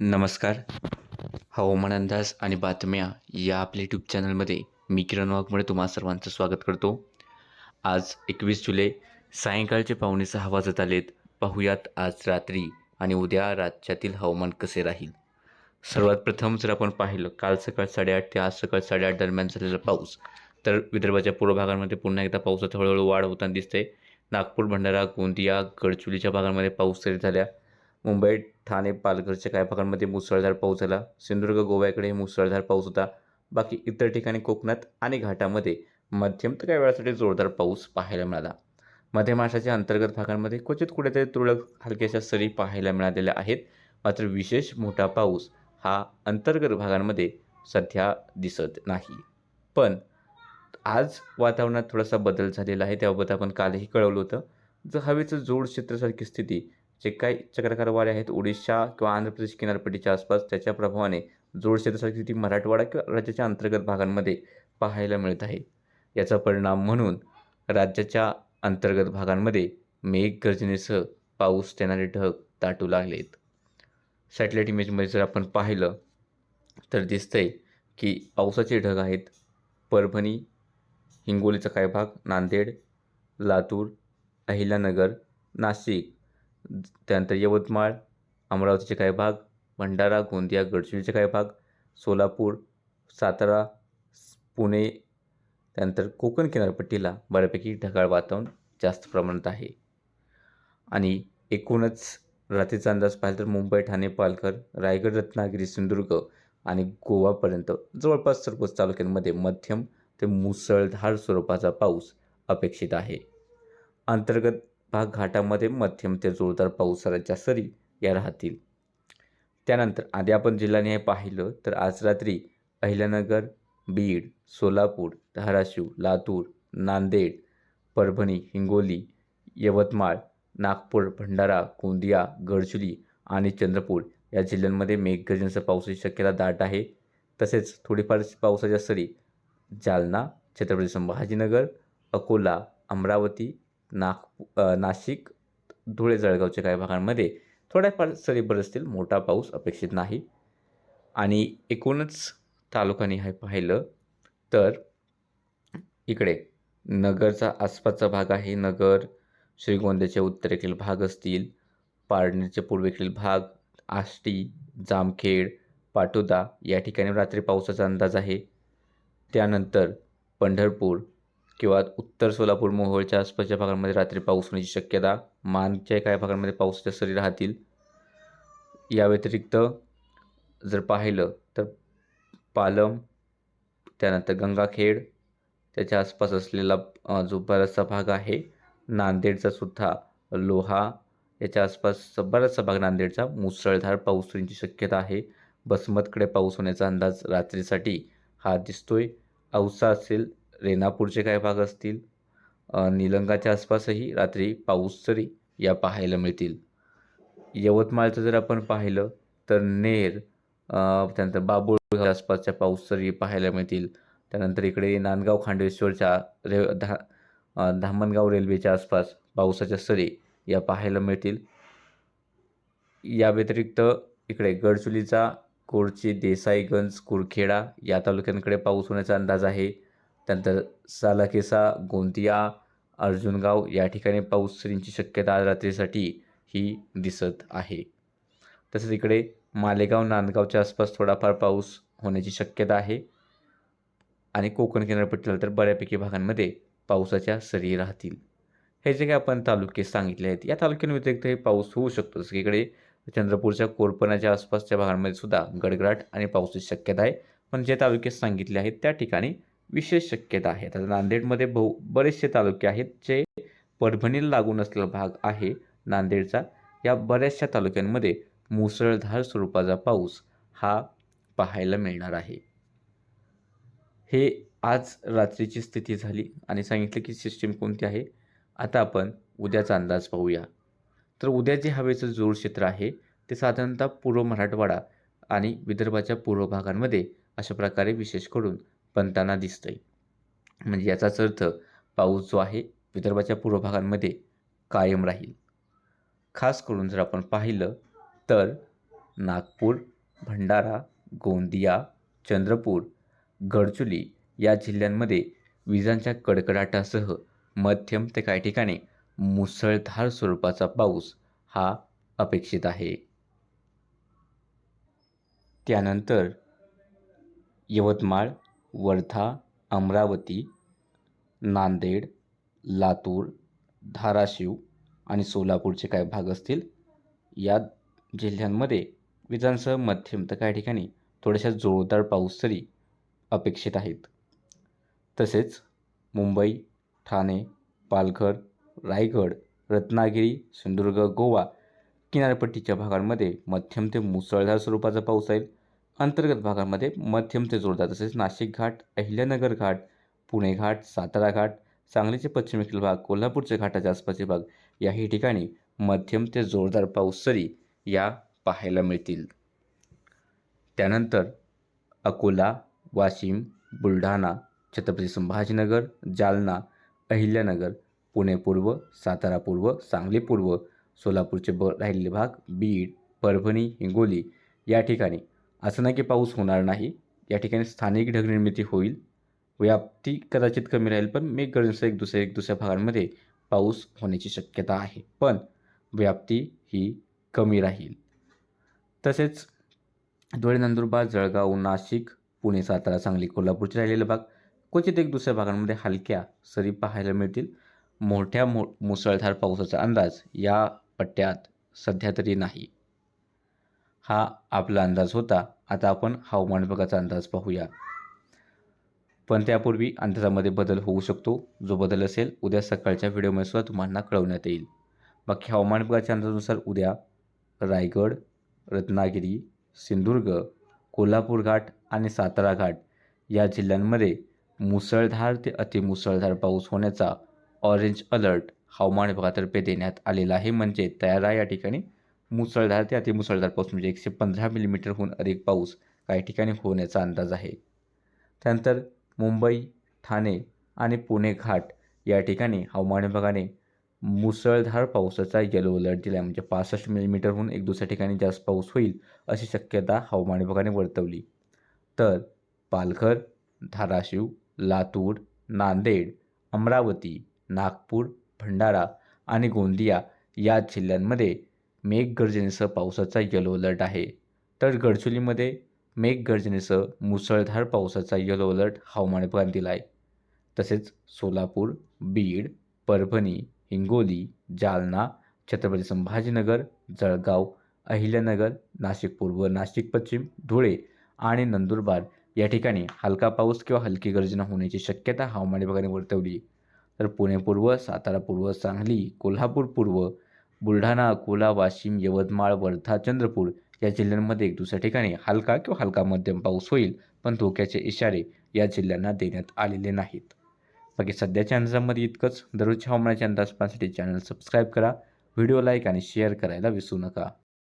नमस्कार. हवामान अंदाज आणि बातम्या या आपल्या यूट्यूब चॅनलमध्ये मी किरण वाघमुळे तुम्हा सर्वांचं स्वागत करतो. आज एकवीस जुलै सायंकाळचे पाहुणे सहा वाजत आलेत. पाहूयात आज रात्री आणि उद्या राज्यातील हवामान कसे राहील? सर्वात प्रथम जर आपण पाहिलं काल सकाळ साडेआठ ते आज सकाळ साडेआठ दरम्यान झालेला पाऊस तर विदर्भाच्या पूर्व भागांमध्ये पुन्हा एकदा पावसात हळूहळू वाढ होताना दिसते नागपूर भंडारा गोंदिया गडचुलीच्या भागांमध्ये पाऊस तरी झाल्या. मुंबई ठाणे पालघरच्या काही भागांमध्ये मुसळधार पाऊस झाला. सिंधुदुर्ग गोव्याकडे मुसळधार पाऊस होता. बाकी इतर ठिकाणी कोकणात आणि घाटामध्ये मध्यम तर काही वेळासाठी जोरदार पाऊस पाहायला मिळाला. मध्य महाराष्ट्राच्या अंतर्गत भागांमध्ये क्वचित कुठेतरी तुरळक हलक्याशा सरी पाहायला मिळालेल्या आहेत. मात्र विशेष मोठा पाऊस हा अंतर्गत भागांमध्ये सध्या दिसत नाही. पण आज वातावरणात थोडासा बदल झालेला आहे. त्याबाबत आपण कालही कळवलं होतं. जर हवेचं जोड क्षेत्रासारखी स्थिती जे काही चक्रकारवाडे आहेत ओडिशा किंवा आंध्र प्रदेश किनारपट्टीच्या आसपास त्याच्या प्रभावाने जोड क्षेत्रासारखी स्थिती मराठवाडा किंवा राज्याच्या अंतर्गत भागांमध्ये पाहायला मिळत आहे. याचा परिणाम म्हणून राज्याच्या अंतर्गत भागांमध्ये मेघगर्जनेसह पाऊस देणारे ढग दाटू लागलेत. सॅटेलाईट इमेजमध्ये जर आपण पाहिलं तर दिसतंय की पावसाचे ढग आहेत. परभणी हिंगोलीचा काही भाग नांदेड लातूर अहिल्यानगर नाशिक त्यानंतर यवतमाळ अमरावतीचे काही भाग भंडारा गोंदिया गडचिरोलीचे काही भाग सोलापूर सातारा पुणे त्यानंतर कोकण किनारपट्टीला बऱ्यापैकी ढगाळ वातावरण जास्त प्रमाणात आहे. आणि एकूणच रात्रीचा अंदाज पाहिला तर मुंबई ठाणे पालघर रायगड रत्नागिरी सिंधुदुर्ग आणि गोवापर्यंत जवळपास सर्वच तालुक्यांमध्ये मध्यम ते मुसळधार स्वरूपाचा पाऊस अपेक्षित आहे. अंतर्गत भाग घाटामध्ये मध्यम ते जोरदार पावसाच्या सरी या राहतील. त्यानंतर आधी आपण जिल्ह्याने पाहिलं तर आज रात्री अहिल्यानगर बीड सोलापूर धाराशिव लातूर नांदेड परभणी हिंगोली यवतमाळ नागपूर भंडारा गोंदिया गडचिरोली आणि चंद्रपूर या जिल्ह्यांमध्ये मेघगर्जनेचा पावसाची शक्यता दाट आहे. तसेच थोडीफार पावसाच्या सरी जालना छत्रपती संभाजीनगर अकोला अमरावती नाग नाशिक धुळे जळगावच्या काही भागांमध्ये थोड्याफार सरी बरसतील मोठा पाऊस अपेक्षित नाही. आणि एकूणच तालुक्याने हे पाहिलं तर इकडे नगरचा आसपासचा भाग आहे. नगर श्रीगोंद्याच्या उत्तरेकडील भाग असतील पारनेरच्या पूर्वेकडील भाग आष्टी जामखेड पाटोदा या ठिकाणी रात्री पावसाचा अंदाज आहे. त्यानंतर पंढरपूर किंवा उत्तर सोलापूर मोहोळच्या आसपासच्या भागांमध्ये रात्री पाऊस होण्याची शक्यता मानच्या काही भागांमध्ये पावसाच्या सरी राहतील. या व्यतिरिक्त जर पाहिलं तर पालम त्यानंतर गंगाखेड त्याच्या आसपास असलेला जो बराचसा भाग आहे नांदेडचा सुद्धा लोहा याच्या आसपास बराचसा भाग नांदेडचा मुसळधार पाऊस होण्याची शक्यता आहे. बसमतकडे पाऊस होण्याचा अंदाज रात्रीसाठी हा दिसतोय. औसा असेल रेणापूरचे काही भाग असतील? निलंगाच्या आसपासही रात्री पाऊस तरी या पाहायला मिळतील. यवतमाळचं जर आपण पाहिलं तर नेर त्यानंतर बाबुळ आसपासच्या पाऊस तरी पाहायला मिळतील. त्यानंतर इकडे नांदगाव खांडेश्वरच्या रे धा धामणगाव रेल्वेच्या आसपास पावसाच्या सरी या पाहायला मिळतील. या व्यतिरिक्त इकडे गडचुलीचा कोरची देसाईगंज कुरखेडा या तालुक्यांकडे पाऊस होण्याचा अंदाज आहे. त्यानंतर सालाकेसा गोंदिया अर्जुनगाव या ठिकाणी पाऊस सरींची शक्यता आज रात्रीसाठी ही दिसत आहे. तसेच इकडे मालेगाव नांदगावच्या आसपास थोडाफार पाऊस होण्याची शक्यता आहे. आणि कोकण किनारपट्टीला तर बऱ्यापैकी भागांमध्ये पावसाच्या सरी राहतील. हे जे काही आपण तालुके सांगितले आहेत या तालुक्यांव्यतिरिक्त हे पाऊस होऊ शकतो. जसं की इकडे चंद्रपूरच्या कोरपणाच्या आसपासच्या भागांमध्ये सुद्धा गडगडाट आणि पावसाची शक्यता आहे. पण जे तालुके सांगितले आहेत त्या ठिकाणी विशेष शक्यता आहे. आता नांदेडमध्ये बहु बरेचसे तालुके आहेत जे परभणीला लागून असलेला भाग आहे नांदेडचा. या बऱ्याचशा तालुक्यांमध्ये मुसळधार स्वरूपाचा पाऊस हा पाहायला मिळणार आहे. हे आज रात्रीची स्थिती झाली आणि सांगितलं की सिस्टीम कोणती आहे? आता आपण उद्याचा अंदाज पाहूया. तर उद्या जे हवेचं जोड क्षेत्र आहे ते साधारणतः पूर्व मराठवाडा आणि विदर्भाच्या पूर्व भागांमध्ये अशा प्रकारे विशेष करून बनताना दिसतंय. म्हणजे याचाच अर्थ पाऊस जो आहे विदर्भाच्या पूर्व भागांमध्ये कायम राहील. खास करून जर आपण पाहिलं तर नागपूर भंडारा गोंदिया चंद्रपूर गडचुली या जिल्ह्यांमध्ये विजांच्या कडकडाटासह मध्यम ते काही ठिकाणी मुसळधार स्वरूपाचा पाऊस हा अपेक्षित आहे. त्यानंतर यवतमाळ वर्धा अमरावती नांदेड लातूर धाराशिव आणि सोलापूरचे काही भाग असतील. या जिल्ह्यांमध्ये विजांसह मध्यम तर काही ठिकाणी थोड्याशा जोरदार पाऊस तरी अपेक्षित आहेत. तसेच मुंबई ठाणे पालघर रायगड रत्नागिरी सिंधुदुर्ग गोवा किनारपट्टीच्या भागांमध्ये मध्यम ते मुसळधार स्वरूपाचा पाऊस आहे. अंतर्गत भागामध्ये मध्यम ते जोरदार तसेच नाशिक घाट अहिल्यानगर घाट पुणे घाट सातारा घाट सांगलीचे पश्चिमेकडील भाग कोल्हापूरचे घाटाच्या आसपासचे भाग याही ठिकाणी मध्यम ते जोरदार पाऊस सरी या पाहायला मिळतील. त्यानंतर अकोला वाशिम बुलढाणा छत्रपती संभाजीनगर जालना अहिल्यानगर पुणे पूर्व सातारा पूर्व सांगली पूर्व सोलापूरचे ब राहिलेले भाग बीड परभणी हिंगोली या ठिकाणी असं नाही की पाऊस होणार नाही. या ठिकाणी स्थानिक ढगनिर्मिती होईल. व्याप्ती कदाचित कमी राहील पण मेघगर्जनेसह एक दुसऱ्या एक दुसऱ्या भागांमध्ये पाऊस होण्याची शक्यता आहे. पण व्याप्ती ही कमी राहील. तसेच धुळे नंदुरबार जळगाव नाशिक पुणे सातारा सांगली कोल्हापूरचे राहिलेले भाग क्वचित एक दुसऱ्या भागांमध्ये हलक्या सरी पाहायला मिळतील. मोठ्या मो मुसळधार पावसाचा अंदाज या पट्ट्यात सध्या तरी नाही. हा आपला अंदाज होता. आता आपण हवामान विभागाचा अंदाज पाहूया. पण त्यापूर्वी अंदाजामध्ये बदल होऊ शकतो. जो बदल असेल उद्या सकाळच्या व्हिडिओमध्ये सुद्धा तुम्हाला कळवण्यात येईल. बाकी हवामान विभागाच्या अंदाजानुसार उद्या रायगड रत्नागिरी सिंधुदुर्ग कोल्हापूर घाट आणि सातारा घाट या जिल्ह्यांमध्ये मुसळधार ते अतिमुसळधार पाऊस होण्याचा ऑरेंज अलर्ट हवामान विभागातर्फे देण्यात आलेला आहे. म्हणजे तयारा या ठिकाणी. मुसळधार ते अतिमुसळधार पाऊस म्हणजे एकशे पंधरा मिलीमीटरहून अधिक पाऊस काही ठिकाणी होण्याचा अंदाज आहे. त्यानंतर मुंबई ठाणे आणि पुणे घाट या ठिकाणी हवामान विभागाने मुसळधार पावसाचा येलो अलर्ट दिला आहे म्हणजे पासष्ट मिलीमीटरहून एक दुसऱ्या ठिकाणी जास्त पाऊस होईल अशी शक्यता हवामान विभागाने वर्तवली. तर पालघर धाराशिव लातूर नांदेड अमरावती नागपूर भंडारा आणि गोंदिया या जिल्ह्यांमध्ये मेघगर्जनेसह पावसाचा यलो अलर्ट आहे. तर गडचिरोलीमध्ये मेघगर्जनेसह मुसळधार पावसाचा येलो अलर्ट हवामान विभागाने दिला आहे तसेच सोलापूर बीड परभणी हिंगोली जालना छत्रपती संभाजीनगर जळगाव अहिल्यानगर नाशिक पूर्व नाशिक पश्चिम धुळे आणि नंदुरबार या ठिकाणी हलका पाऊस किंवा हलकी गर्जना होण्याची शक्यता हवामान विभागाने वर्तवली. तर पुणे पूर्व सातारा पूर्व सांगली कोल्हापूर पूर्व बुलढाणा अकोला वाशिम यवतमाळ वर्धा चंद्रपूर या जिल्ह्यांमध्ये एक दुसऱ्या ठिकाणी हलका किंवा हलका मध्यम पाऊस होईल पण धोक्याचे इशारे या जिल्ह्यांना देण्यात आलेले नाहीत. बाकी सध्याच्या अंदाजामध्ये इतकंच. दररोजच्या हवामानाच्या अंदाज पाहण्यासाठी चॅनल सबस्क्राईब करा. व्हिडिओ लाईक आणि शेअर करायला विसरू नका.